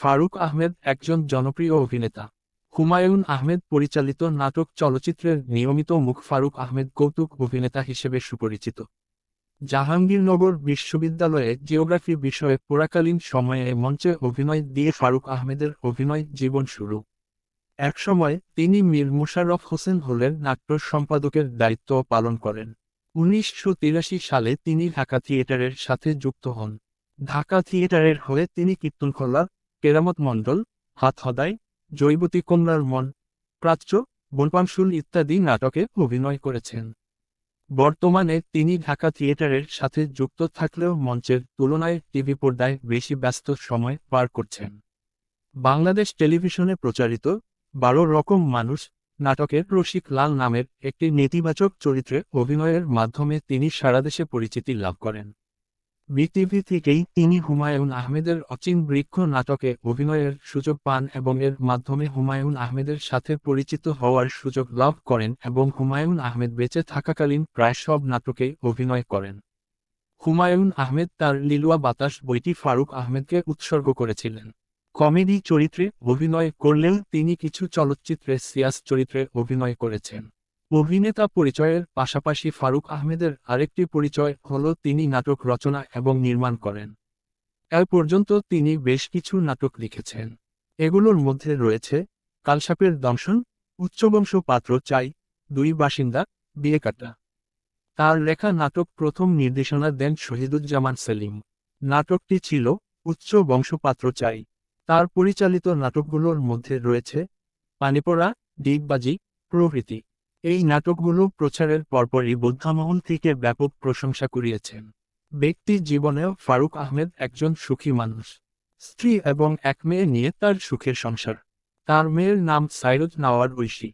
ফারুক আহমেদ একজন জনপ্রিয় অভিনেতা। হুমায়ুন আহমেদ পরিচালিত নাটক চলচ্চিত্রের নিয়মিত মুখ ফারুক আহমেদ কৌতুক অভিনেতা হিসেবে সুপরিচিত। জাহাঙ্গীরনগর বিশ্ববিদ্যালয়ে জিওগ্রাফি বিষয়ে পড়াকালীন সময়ে মঞ্চে অভিনয় দিয়ে ফারুক আহমেদের অভিনয় জীবন শুরু। একসময় তিনি মীর মোশাররফ হোসেন হলের নাট্য সম্পাদকের দায়িত্ব পালন করেন। উনিশশো তিরাশি সালে তিনি ঢাকা থিয়েটারের সাথে যুক্ত হন। ঢাকা থিয়েটারের হয়ে তিনি কীর্তনখোলা কেরামত মণ্ডল, হাত হদাই জৈবতী কন্যার মন, প্রাচ্য, বনপাংশুল ইত্যাদি নাটকে অভিনয় করেছেন। বর্তমানে তিনি ঢাকা থিয়েটারের সাথে যুক্ত থাকলেও মঞ্চের তুলনায় টিভি পর্দায় বেশি ব্যস্ত সময় পার করছেন। বাংলাদেশ টেলিভিশনে প্রচারিত বারো রকম মানুষ নাটকের রসিক লাল নামের একটি নেতিবাচক চরিত্রে অভিনয়ের মাধ্যমে তিনি সারাদেশে পরিচিতি লাভ করেন। বিটিভি থেকেই তিনি হুমায়ুন আহমেদের অচিন বৃক্ষ নাটকে অভিনয়ের সুযোগ পান এবং এর মাধ্যমে হুমায়ুন আহমেদের সাথে পরিচিত হওয়ার সুযোগ লাভ করেন এবং হুমায়ুন আহমেদ বেঁচে থাকাকালীন প্রায় সব নাটকেই অভিনয় করেন। হুমায়ুন আহমেদ তার লিলুয়া বাতাস বইটি ফারুক আহমেদকে উৎসর্গ করেছিলেন। কমেডি চরিত্রে অভিনয় করলেও তিনি কিছু চলচ্চিত্রে সিয়াস চরিত্রে অভিনয় করেছেন। অভিনেতা পরিচয়ের পাশাপাশি ফারুক আহমেদের আরেকটি পরিচয় হল তিনি নাটক রচনা এবং নির্মাণ করেন। এ পর্যন্ত তিনি বেশ কিছু নাটক লিখেছেন। এগুলোর মধ্যে রয়েছে কালসাপের দংশন, উচ্চবংশ পাত্র চাই, দুই বাসিন্দা, বিয়ে কাটা। তার লেখা নাটক প্রথম নির্দেশনা দেন শহীদুজ্জামান সেলিম। নাটকটি ছিল উচ্চ বংশপাত্র চাই। তার পরিচালিত নাটকগুলোর মধ্যে রয়েছে পানিপড়া, ডিগবাজি, প্রভৃতি। এই নাটকগুলো প্রচারের পরপরই বুদ্ধামহল থেকে ব্যাপক প্রশংসা কুড়িয়েছেন ব্যক্তি জীবনেও ফারুক আহমেদ একজন সুখী মানুষ। স্ত্রী এবং এক মেয়ে নিয়ে তার সুখের সংসার। তার মেয়ের নাম সাইরুজ নাওয়ার ঐশী।